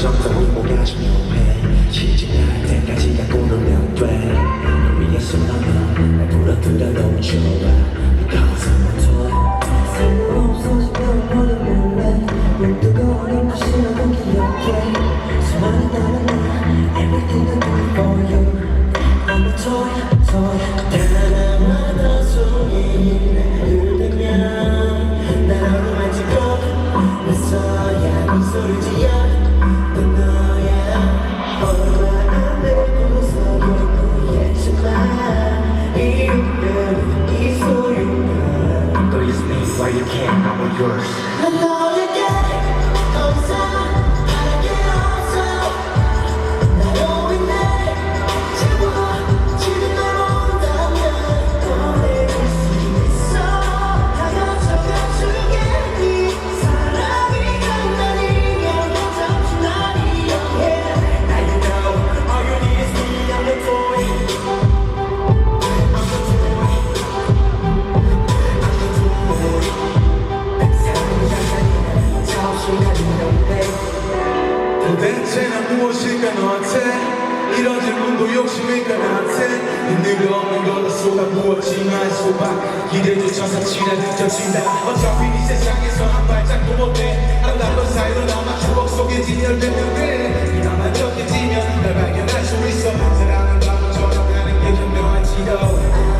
정성을 포기하신 후에 시집날 때까지 갖고 놀며 you can't with yours. 거다 쏟아부었지만 소박 기대조차 사치라 느껴진다. 어차피 이 세상에서 한 발짝도 못해. 아름다운 사이로 남아 추억 속에 진열되면 돼. 이나만 적해지면 날 발견할 수 있어. 사랑은 바보처럼 가는 게 현명할지도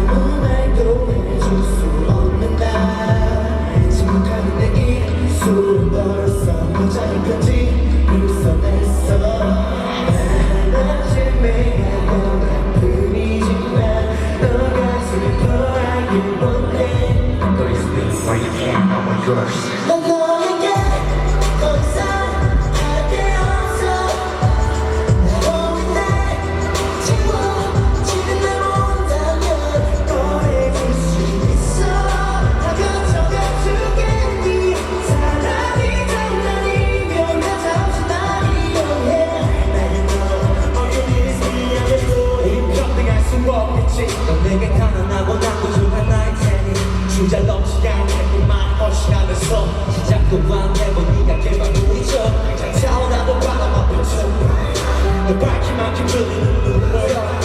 아무 말도 해줄 수 없는 나. 침묵하는 내 입술은 벌써 무작위 편지 where you can, I want yours. 난 너에게 더 이상 바랄 게 없어 나로 인해 채워지는 날 본다면 꺼내줄 수 있어 다 가져가 주겠니 사랑이 장난이면 나 잠시 날 이용해 나는 너 All you need is me. I'm the toy. 평등할 수 없겠지. 넌 내게 가난하고 나쁘지만 나의 테니 주자 넘치게 자꾸만 헌신하면서 자꾸 안내보니까 개방우리죠 항상 사원하고 바람 앞에서 너 밝기만큼 흘리는 눈물